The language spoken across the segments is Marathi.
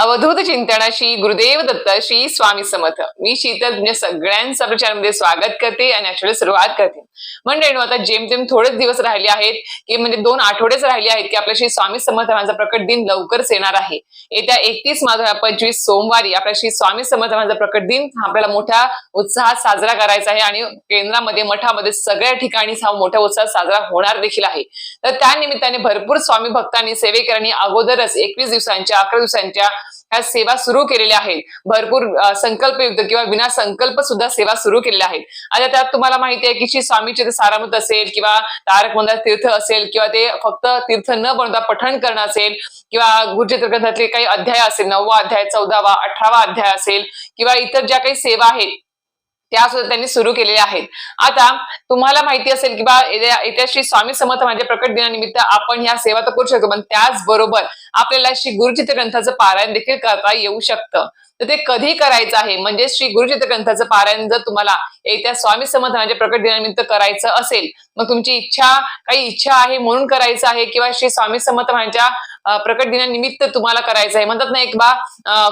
अवधूत चिंतनाशी गुरुदेव दत्त श्री स्वामी समर्थ. मी शीतल तुमच्या सगळ्यांचं स्वागत करते आणि ऍक्च्युअली सुरुवात करते. म्हणजे आता जेमतेम थोडेच दिवस राहिले आहेत की म्हणजे दोन आठवडेच राहिले आहेत की आपल्या श्री स्वामी समर्थांचा प्रकट दिन लवकरच येणार आहे. येत्या एकतीस मार्च पंचवीस सोमवारी आपल्या श्री स्वामी समर्थांचा प्रकट दिन आपल्याला मोठ्या उत्साहात साजरा करायचा आहे आणि केंद्रामध्ये मठामध्ये सगळ्या ठिकाणी हा मोठ्या उत्साहात साजरा होणार देखील आहे. तर त्या निमित्ताने भरपूर स्वामी भक्तांनी सेवेकरांनी अगोदरच एकवीस दिवसांच्या अकरा दिवसांच्या ह्या सेवा सुरू केलेल्या आहेत. भरपूर संकल्पयुक्त किंवा विना संकल्प सुद्धा सेवा सुरू केलेल्या आहेत. आता त्यात तुम्हाला माहिती आहे की श्री स्वामीचे ते सारामृत असेल किंवा तारक मंदार तीर्थ असेल किंवा ते फक्त तीर्थ न बनवता पठण करणं असेल किंवा गुरुचित्र ग्रंथातले काही अध्याय असेल नववा अध्याय चौदावा अठरावा अध्याय असेल किंवा इतर ज्या काही सेवा आहेत त्या सुद्धा त्यांनी सुरू केलेल्या आहेत. आता तुम्हाला माहिती असेल की बा येत्या श्री स्वामी समर्थ माझ्या प्रकट दिनानिमित्त आपण ह्या सेवा तर करू शकतो पण त्याचबरोबर आपल्याला श्री गुरुचित्र ग्रंथाचं पारायण देखील करता येऊ शकतं. तर ते कधी करायचं आहे? म्हणजे श्री गुरुचित्र ग्रंथाचं पारायण जर तुम्हाला येत्या स्वामी समर्थ प्रकट दिनानिमित्त करायचं असेल मग तुमची इच्छा काही इच्छा आहे म्हणून करायचं आहे किंवा श्री स्वामी समर्थ प्रकट दिनानिमित्त तुम्हाला करायचं आहे. म्हणतात ना एक बा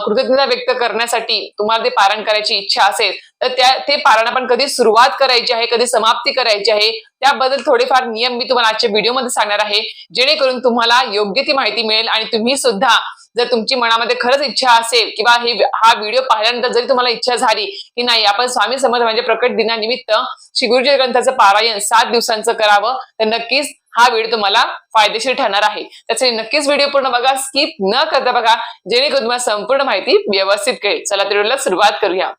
कृतज्ञता व्यक्त करण्यासाठी तुम्हाला ते पारायण करायची इच्छा असेल तर त्या ते पारायण आपण कधी सुरुवात करायची आहे कधी समाप्ती करायची आहे? त्याबद्दल थोडेफार नियम मी तुम्हाला आजच्या व्हिडिओमध्ये सांगणार आहे. जेणेकरून तुम्हाला योग्य ती माहिती मिळेल आणि तुम्ही सुद्धा जर तुमची मनामध्ये खरंच इच्छा असेल किंवा हे हा व्हिडिओ पाहिल्यानंतर जरी तुम्हाला इच्छा झाली की नाही आपण स्वामी समर्थ म्हणजे प्रकट दिनानिमित्त श्री गुरुजी ग्रंथाचं पारायण सात दिवसांचं करावं तर नक्कीच हा व्हिडिओ तुम्हाला फायदेशीर ठरणार आहे. त्यासाठी नक्कीच व्हिडिओ पूर्ण बघा स्किप न करता बघा जेणेकरून तुम्हाला संपूर्ण माहिती व्यवस्थित कळेल. चला तर सुरुवात करूया.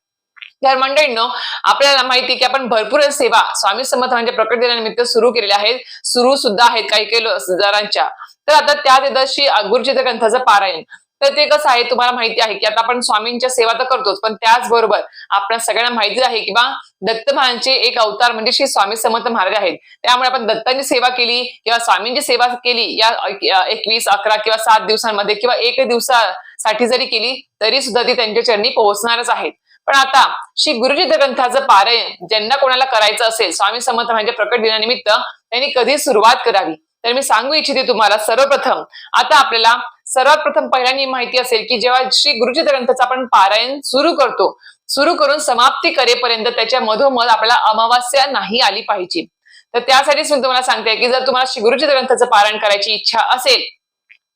तर मंडळींनो आपल्याला माहिती की आपण भरपूर सेवा स्वामी समर्थांच्या प्रकट दिनानिमित्त सुरू केलेल्या आहेत. सुरू सुद्धा आहेत काही काही जरांच्या तर आता त्यात येतं श्री गुरुचित्र ग्रंथाचं पारायण. तर ते कसं आहे तुम्हाला माहिती आहे की आता आपण स्वामींच्या सेवा तर करतोच पण त्याचबरोबर आपल्या सगळ्यांना माहिती आहे की बा दत्त महाराजांचे एक अवतार म्हणजे श्री स्वामी समर्थ महाराज आहेत. त्यामुळे आपण दत्तांची सेवा केली किंवा स्वामींची सेवा केली या एकवीस अकरा किंवा सात दिवसांमध्ये किंवा एक दिवसासाठी जरी केली तरी सुद्धा ती त्यांच्या चरणी पोहोचणारच आहेत. पण आता श्री गुरुजी ग्रंथाचं पारायण ज्यांना कोणाला करायचं असेल स्वामी समर्थ म्हणजे प्रकट दिनानिमित्त त्यांनी कधी सुरुवात करावी? तर मी सांगू इच्छिते तुम्हाला सर्वप्रथम आता आपल्याला सर्वात प्रथम पहिल्यांदा माहिती असेल की जेव्हा श्री गुरुजी ग्रंथाचं आपण पारायण सुरू करतो सुरू करून समाप्ती करेपर्यंत त्याच्या मधोमध आपल्याला अमावास्या नाही आली पाहिजे. तर त्यासाठीच मी तुम्हाला सांगते की जर तुम्हाला श्री गुरुजी ग्रंथाचं पारायण करायची इच्छा असेल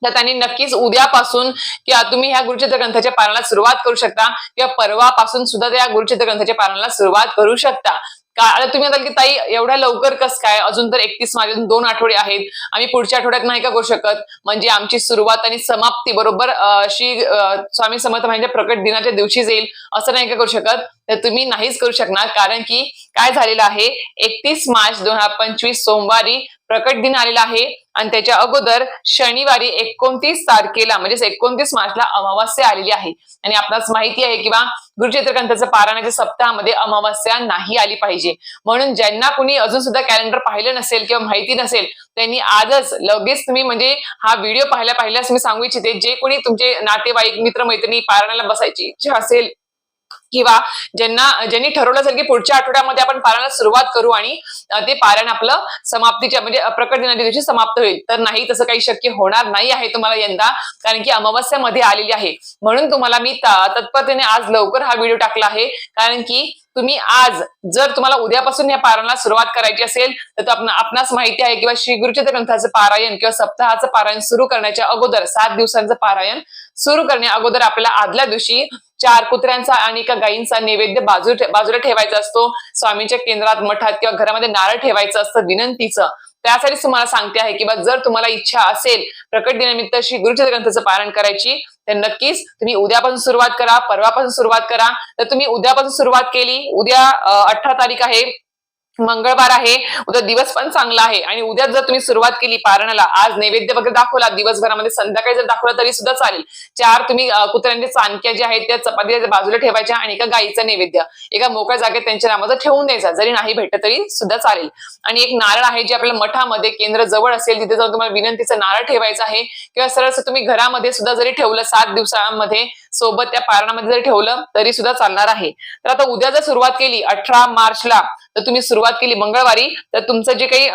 तर त्यांनी नक्कीच उद्यापासून किंवा तुम्ही ह्या गुरुचित्र ग्रंथाच्या पालनाला सुरुवात करू शकता किंवा परवापासून सुद्धा त्या गुरुचित्र ग्रंथाच्या पालनाला सुरुवात करू शकता. का आता तुम्ही म्हणाल की ताई एवढ्या लवकर कस काय? अजून तर एकतीस मार्च दोन आठवडे आहेत. आम्ही पुढच्या आठवड्यात नाही का करू शकत? म्हणजे आमची सुरुवात आणि समाप्ती बरोबर श्री स्वामी समर्थ म्हणजे प्रकट दिनाच्या दिवशी जाईल असं नाही का करू शकत? तर तुम्ही नाहीच करू शकणार. कारण की काय झालेलं आहे? एकतीस मार्च दोन हजार पंचवीस सोमवारी प्रकट दिन आलेला आहे. आणि त्याच्या अगोदर शनिवारी एकोणतीस तारखेला म्हणजेच एकोणतीस मार्चला अमावास्या आलेली आहे. आणि आपणास माहिती आहे किंवा गुरुचित्र पारायणाच्या सप्ताहामध्ये अमावास्या नाही आली पाहिजे. म्हणून ज्यांना कुणी अजून सुद्धा कॅलेंडर पाहिलं नसेल किंवा माहिती नसेल त्यांनी आजच लगेच तुम्ही म्हणजे हा व्हिडिओ पाहिला पाहिल्यास मी सांगू इच्छिते जे कोणी तुमचे नातेवाईक मित्रमैत्रिणी पारायणाला बसायची इच्छा असेल किंवा ज्यांना ज्यांनी ठरवलं असेल की पुढच्या आठवड्यामध्ये आपण पारायणाला सुरुवात करू आणि ते पारायण आपलं समाप्तीच्या म्हणजे प्रकट दिनाच्या दिवशी समाप्त होईल. तर नाही तसं काही शक्य होणार नाही आहे तुम्हाला यंदा कारण की अमावस्यामध्ये आलेली आहे. म्हणून तुम्हाला मी तत्परतेने आज लवकर हा व्हिडिओ टाकला आहे. कारण की तुम्ही आज जर तुम्हाला उद्यापासून या पारायणाला सुरुवात करायची असेल तर आपण आपणास माहिती आहे किंवा श्री गुरुचित्र ग्रंथाचं पारायण किंवा सप्ताहाचं पारायण सुरू करण्याच्या अगोदर सात दिवसांचं पारायण सुरू करण्या अगोदर आपल्याला आदल्या दिवशी चार कुत्र्यांचा आणि एका गायींचा नैवेद्य बाजू बाजूला ठेवायचा असतो. स्वामींच्या केंद्रात मठात किंवा घरामध्ये नारळ ठेवायचं असतं विनंतीचं. त्यासाठी तुम्हाला सांगते आहे किंवा जर तुम्हाला इच्छा असेल प्रकट दिनानिमित्त श्री गुरुचित्र ग्रंथाचं पारायण करायची तर नक्कीच तुम्ही उद्यापासून सुरुवात करा परवापासून सुरुवात करा. तर तुम्ही उद्यापासून सुरुवात केली. उद्या अठरा तारीख आहे. मंगळवार आहे उद्या दिवस पण चांगला आहे आणि उद्या जर तुम्ही सुरुवात केली पारणाला आज नैवेद्य वगैरे दाखवला दिवसभरामध्ये संध्याकाळी जर दाखवला तरी सुद्धा चालेल. चार तुम्ही कुत्र्यांचे कुत्र्यांच्या चाणक्या ज्या आहेत त्या चपातीच्या बाजूला ठेवायच्या आणि एका गाईचं नैवेद्य. एका मोकळ्या जागेत त्यांच्या नामाचं ठेवून द्यायचा जरी नाही भेटत तरी सुद्धा चालेल. आणि एक नारळ आहे जे आपल्या मठामध्ये केंद्र जवळ असेल तिथे जाऊन तुम्हाला विनंतीचं नारळ ठेवायचं आहे. किंवा सरळ तुम्ही घरामध्ये सुद्धा जरी ठेवलं सात दिवसांमध्ये सोबत त्या पारणामध्ये जर ठेवलं तरी सुद्धा चालणार आहे. तर आता उद्या जर सुरुवात केली अठरा मार्चला तर तुम्ही सुरुवात केली मंगळवारी तर तुमचं जे काही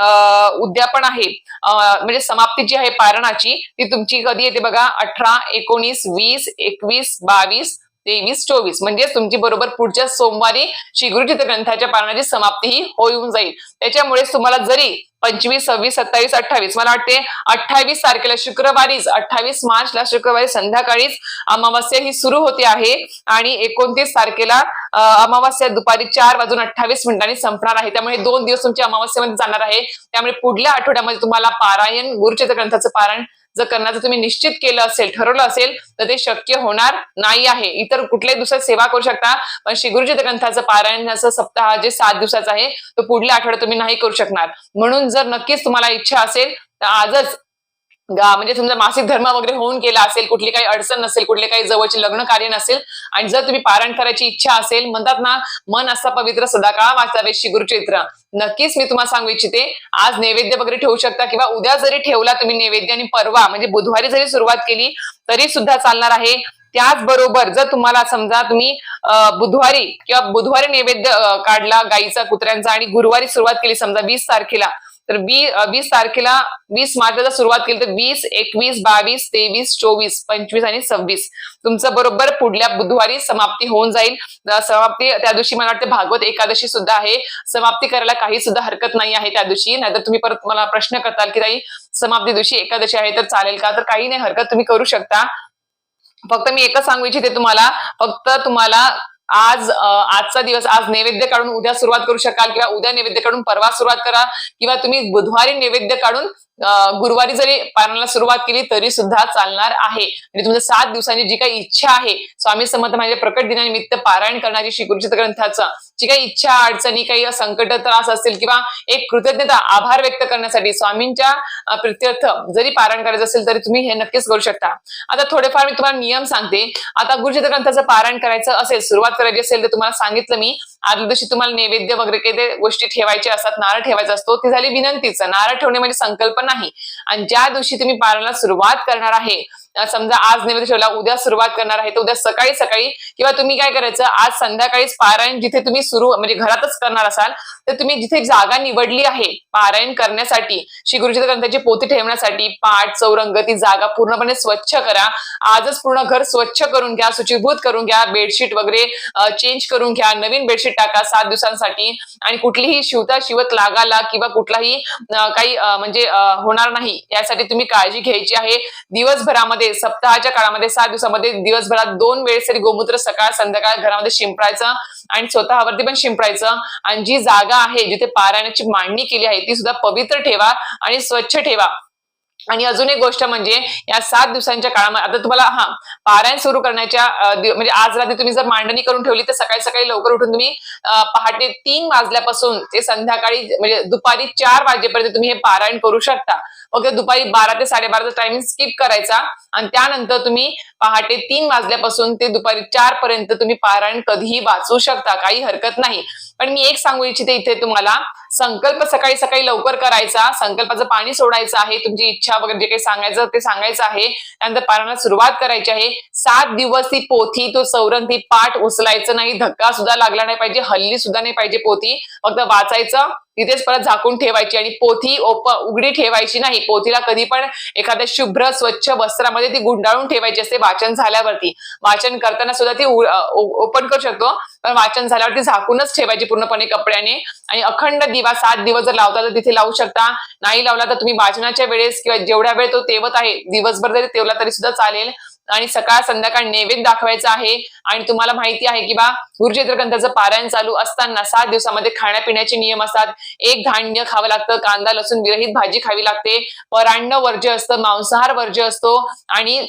उद्यापन आहे म्हणजे समाप्ती जी आहे पारणाची ती तुमची कधी येते बघा? अठरा एकोणीस वीस एकवीस बावीस तेवीस चोवीस. म्हणजे तुमची बरोबर पुढच्या सोमवारी श्री ग्रंथाच्या पारणाची समाप्ती ही होऊन जाईल. त्याच्यामुळे तुम्हाला जरी पंचवीस सव्वीस सत्तावीस अठ्ठावीस मला वाटते अठ्ठावीस तारखेला शुक्रवारीच अठ्ठावीस मार्चला शुक्रवारी संध्याकाळीच अमावस्या ही सुरू होते आहे आणि एकोणतीस तारखेला अमावस्या दुपारी चार वाजून अठ्ठावीस मिनिटांनी संपणार आहे. त्यामुळे दोन दिवस तुमच्या अमावस्येमध्ये जाणार आहे. त्यामुळे पुढल्या आठवड्यामध्ये तुम्हाला पारायण गुरुचित्र ग्रंथाचं पारायण जर करण्याचं तुम्ही निश्चित केलं असेल ठरवलं असेल तर ते शक्य होणार नाही आहे. इतर कुठल्याही दुसऱ्या सेवा करू शकता पण श्री गुरुजी ग्रंथाचं पारायणाचं सप्ताह जे सात दिवसाचा आहे तो पुढल्या आठवड्यात तुम्ही नाही करू शकणार. म्हणून जर नक्कीच तुम्हाला इच्छा असेल तर आजच म्हणजे तुमचा मासिक धर्म वगैरे होऊन गेला असेल कुठली काही अडचण नसेल कुठले काही जवळचे लग्न कार्य नसेल आणि जर तुम्ही पारायण करायची इच्छा असेल म्हणतात ना मन असा पवित्र सदाकाळ वाचावे श्री गुरुचरित्र. नक्कीच मी तुम्हाला सांगू इच्छिते आज नैवेद्य वगैरे ठेवू शकता किंवा उद्या जरी ठेवला तुम्ही नैवेद्य आणि परवा म्हणजे बुधवारी जरी सुरुवात केली तरी सुद्धा चालणार आहे. त्याचबरोबर जर तुम्हाला समजा तुम्ही बुधवारी किंवा बुधवारी नैवेद्य काढला गाईचा कुत्र्यांचा आणि गुरुवारी सुरुवात केली समजा वीस तारखेला तर बी वीस तारखेला वीस मार्चला जर सुरुवात केली तर वीस एकवीस बावीस तेवीस चोवीस पंचवीस आणि सव्वीस. तुमचं बरोबर पुढल्या बुधवारी समाप्ती होऊन जाईल. समाप्ती त्या दिवशी मला वाटतं भागवत एकादशी सुद्धा आहे. समाप्ती करायला काही सुद्धा हरकत नाही आहे त्या दिवशी. नाहीतर तुम्ही परत मला प्रश्न करताल की ताई समाप्ती दिवशी एकादशी आहे तर चालेल का? तर काही नाही हरकत तुम्ही करू शकता. फक्त मी एकच सांगू इच्छिते तुम्हाला. फक्त तुम्हाला आज आजचा दिवस आज नैवेद्य काढून उद्या सुरुवात करू शकाल किंवा उद्या नैवेद्य काढून परवा सुरुवात करा किंवा तुम्ही बुधवारी नैवेद्य काढून गुरुवारी जरी पारणाला सुरुवात केली तरी सुद्धा चालणार आहे. म्हणजे आणि तुमच्या सात दिवसांची जी काही इच्छा आहे स्वामी समर्थ म्हणजे प्रकट दिनानिमित्त पारायण करण्याची श्री गुरुचित्र ग्रंथाचं जी काही इच्छा अडचणी काही संकट त्रास असतील किंवा एक कृतज्ञता आभार व्यक्त करण्यासाठी स्वामींच्या प्रत्यर्थ प्रित्यर्थ जरी पारायण करायचं असेल तरी तुम्ही हे नक्कीच करू शकता. आता थोडेफार मी तुम्हाला नियम सांगते. आता गुरुचित्र ग्रंथाचं पारायण करायचं असेल सुरुवात करायची असेल तर तुम्हाला सांगितलं मी. आदल्या दिवशी तुम्हाला नैवेद्य वगैरे काही गोष्टी ठेवायच्या असतात नारळ ठेवायचा असतो ती झाली विनंतीचं. नारळ ठेवणे म्हणजे संकल्प नाही. आणि ज्या दिवशी तुम्ही पारायणाला सुरुवात करणार आहे समजा आज नैवेद्य ठेवला उद्या सुरुवात करणार आहे तर उद्या सकाळी सकाळी किंवा तुम्ही काय करायचं आज संध्याकाळीच पारायण जिथे तुम्ही सुरू म्हणजे घरातच करणार असाल तर तुम्ही जिथे जागा निवडली आहे पारायण करण्यासाठी श्री गुरुजी ग्रंथाची पोती ठेवण्यासाठी पाठ चौरंग ती जागा पूर्णपणे स्वच्छ करा. आजच पूर्ण घर स्वच्छ करून घ्या सुचीभूत करून घ्या बेडशीट वगैरे चेंज करून घ्या नवीन बेडशीट टाका सात दिवसांसाठी. आणि कुठलीही शिवता शिवत लागाला किंवा कुठलाही काही म्हणजे होणार नाही यासाठी तुम्ही काळजी घ्यायची आहे. दिवसभरामध्ये सप्ताहाच्या काळामध्ये सात दिवसामध्ये दिवसभरात दोन वेळेस तरी गोमूत्र सकाळ संध्याकाळ घरामध्ये शिंपडायचं आणि स्वतःवरती पण शिंपडायचं. आणि जी जागा आहे जिथे पारायणाची मांडणी केली आहे ती सुद्धा पवित्र ठेवा आणि स्वच्छ ठेवा. आणि अजून एक गोष्ट म्हणजे या सात दिवसांच्या काळामध्ये आता तुम्हाला हा पारायण सुरू करण्याच्या म्हणजे आज रात्री तुम्ही जर मांडणी करून ठेवली तर सकाळी सकाळी लवकर उठून तुम्ही पहाटे तीन वाजल्यापासून ते संध्याकाळी म्हणजे दुपारी चार वाजेपर्यंत तुम्ही हे पारायण करू शकता. ओके दुपारी बारा ते साडेबाराचा टायमिंग स्किप करायचा आणि त्यानंतर तुम्ही पहाटे तीन वाजल्यापासून ते दुपारी चार पर्यंत तुम्ही पारायण कधीही वाचू शकता. काही हरकत नाही. पण मी एक सांगू इच्छिते इथे तुम्हाला. संकल्प सकाळी सकाळी लवकर करायचा संकल्पाचं पाणी सोडायचं आहे तुमची इच्छा वगैरे जे काही सांगायचं ते सांगायचं आहे. त्यानंतर पारायणाला सुरुवात करायची आहे. सात दिवस ती पोथी तो सौरण ती पाठ उचलायचं नाही. धक्का सुद्धा लागला नाही पाहिजे हल्ली सुद्धा नाही पाहिजे पोथी. फक्त वाचायचं तिथेच परत झाकून ठेवायची आणि पोथी ओप उघडी ठेवायची नाही. पोथीला कधी पण एखाद्या शुभ्र स्वच्छ वस्त्रामध्ये ती गुंडाळून ठेवायची असते वाचन झाल्यावरती. वाचन करताना सुद्धा ती ओपन करू शकतो. पण वाचन झाल्यावरती झाकूनच ठेवायची पूर्णपणे कपड्याने. आणि अखंड दिवा सात दिवस जर लावता तर तिथे लावू शकता. नाही लावला तर तुम्ही वाचनाच्या वेळेस किंवा जेवढ्या वेळ तो तेवत आहे दिवसभर जरी तेवला तरी सुद्धा चालेल. आणि सकाळ संध्याकाळ नैवेद्य दाखवायचा आहे. आणि तुम्हाला माहिती आहे की बा गुरुचैत्र ग्रंथाचं पारायण चालू असताना सात दिवसामध्ये खाण्यापिण्याचे नियम असतात. एक धान्य खावं लागतं कांदा लसूण विरहित भाजी खावी लागते. परान्न वर्ज्य असतं मांसाहार वर्ज्य असतो. आणि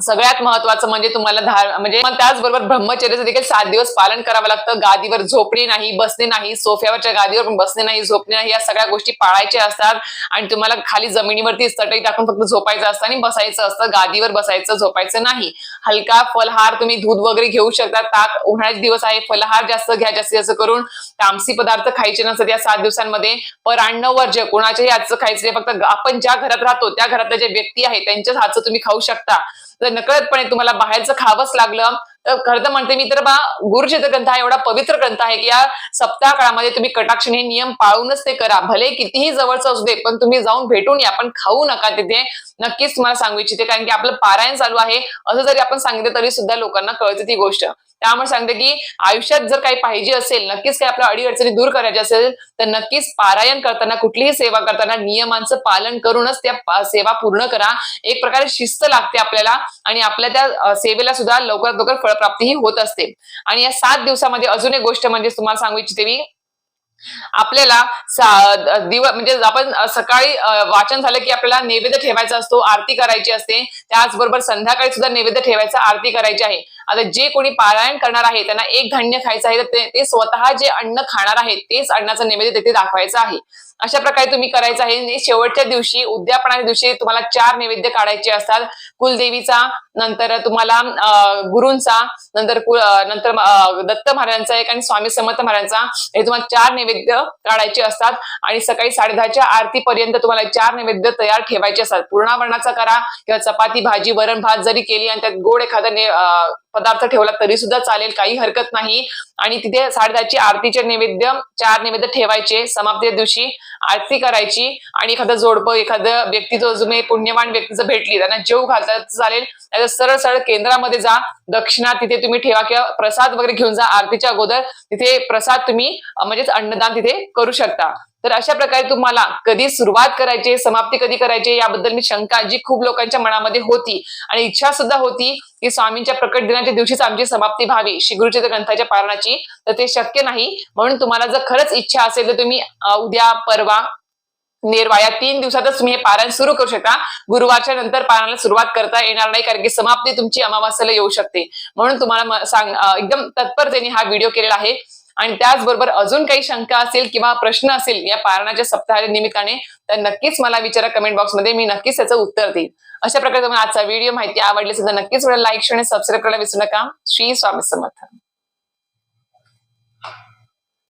सगळ्यात महत्वाचं म्हणजे तुम्हाला धार म्हणजे त्याचबरोबर ब्रह्मचर्याचं देखील सात दिवस पालन करावं लागतं. गादीवर झोपणे नाही बसणे नाही सोफ्यावरच्या गादीवर पण बसणे नाही झोपणे नाही या सगळ्या गोष्टी पाळायच्या असतात. आणि तुम्हाला खाली जमिनीवरती चटई टाकून फक्त झोपायचं असतं आणि बसायचं असतं. गादीवर बसायचं झोपायचं नाही. हलका फलहार तुम्ही दूध वगैरे घेऊ शकता. ताक उन्हाळ्याचे दिवस आहे. फलहार जास्त घ्या जास्तीत जास्त करून. तामसी पदार्थ खायचे नसतात या सात दिवसांमध्ये. परान्न वर्ज्य कोणाच्याही आजचं खायचं फक्त आपण ज्या घरात राहतो त्या घरातल्या ज्या व्यक्ती आहेत त्यांच्याच हातचं तुम्ही खाऊ शकता. जर नकळतपणे तुम्हाला बाहेरचं खावंच लागलं. तर खरं तर म्हणते मी तर बा गुरुचित्र ग्रंथ हा एवढा पवित्र ग्रंथ आहे की या सप्ताह काळामध्ये तुम्ही कटाक्षण हे नियम पाळूनच ते करा. भले कितीही जवळचं असू दे पण तुम्ही जाऊन भेटून या पण खाऊ नका तिथे. नक्कीच तुम्हाला सांगू इच्छिते कारण की आपलं पारायण चालू आहे. असं जरी आपण सांगितलं तरी सुद्धा लोकांना कळते ती गोष्ट. त्यामुळे सांगते की आयुष्यात जर काही पाहिजे असेल नक्कीच काही आपल्या अडीअडचणी दूर करायची असेल तर नक्कीच पारायण करताना कुठलीही सेवा करताना नियमांचं पालन करूनच त्या सेवा पूर्ण करा. एक प्रकारे शिस्त लागते आपल्याला आणि आपल्या त्या सेवेला सुद्धा लवकरात लवकर फळप्राप्तीही होत असते. आणि या सात दिवसामध्ये अजून एक गोष्ट म्हणजे तुम्हाला सांगू इच्छिते मी. आपल्याला सा- दिव म्हणजे आपण सकाळी वाचन झालं की आपल्याला नैवेद्य ठेवायचा असतो आरती करायची असते. त्याचबरोबर संध्याकाळी सुद्धा नैवेद्य ठेवायचं आरती करायची आहे. आता जे कोणी पारायण करणार आहे त्यांना एक धान्य खायचं आहे तर ते- स्वतः जे अन्न खाणार आहेत तेच अन्नाचं नैवेद्य तिथे दाखवायचं आहे. अशा प्रकारे तुम्ही करायचं आहे शेवटच्या दिवशी उद्यापणाच्या दिवशी तुम्हाला चार नैवेद्य काढायचे असतात. कुलदेवीचा नंतर तुम्हाला गुरूंचा नंतर नंतर दत्त महाराजांचा एक आणि स्वामी समर्थ महाराजांचा हे तुम्हाला चार नैवेद्य काढायचे असतात. आणि सकाळी साडेदहाच्या आरतीपर्यंत तुम्हाला चार नैवेद्य तयार ठेवायचे असतात. पूर्णावरणाचा करा किंवा चपाती भाजी वरण भात जरी केली आणि त्यात गोड एखादा पदार्थ ठेवला तरी सुद्धा चालेल काही हरकत नाही. आणि तिथे साडेदहाची आरतीचे नैवेद्य चार नैवेद्य ठेवायचे समाप्ती दिवशी आरती करायची आणि एखादं जोडपं एखादं व्यक्ती जो तुम्ही पुण्यवान व्यक्ती जर भेटली त्यांना जेव घालता चालेल. सरळ सरळ केंद्रामध्ये जा दक्षिणा तिथे तुम्ही ठेवा किंवा प्रसाद वगैरे घेऊन जा आरतीच्या अगोदर. तिथे प्रसाद तुम्ही म्हणजेच अन्नदान तिथे करू शकता. तर अशा प्रकारे तुम्हाला कधी सुरुवात करायची समाप्ती कधी करायची याबद्दल मी शंका जी खूप लोकांच्या मनामध्ये होती आणि इच्छा सुद्धा होती की स्वामींच्या प्रकट दिनाच्या दिवशीच आमची समाप्ती व्हावी श्री ग्रंथाच्या पारणाची. तर ते शक्य नाही. म्हणून तुम्हाला जर खरंच इच्छा असेल तर तुम्ही उद्या परवा नेरवा या तीन दिवसातच तुम्ही हे पारायण सुरू करू शकता. गुरुवारच्या नंतर पारायणाला सुरुवात करता येणार नाही कारण की समाप्ती तुमची अमावास्याला येऊ शकते. म्हणून तुम्हाला सांग एकदम तत्परतेने हा व्हिडिओ केलेला आहे. आणि त्याचबरोबर अजून काही शंका असेल किंवा प्रश्न असेल या पारणाच्या सप्ताहाच्या निमित्ताने तर नक्कीच मला विचारा कमेंट बॉक्समध्ये मी नक्कीच त्याचं उत्तर देईन. अशा प्रकारे तुम्हाला आजचा व्हिडिओ माहिती आवडली असेल तर नक्कीच लाईक शेअर आणि सबस्क्राईब करायला विसरू नका. श्री स्वामी समर्थ.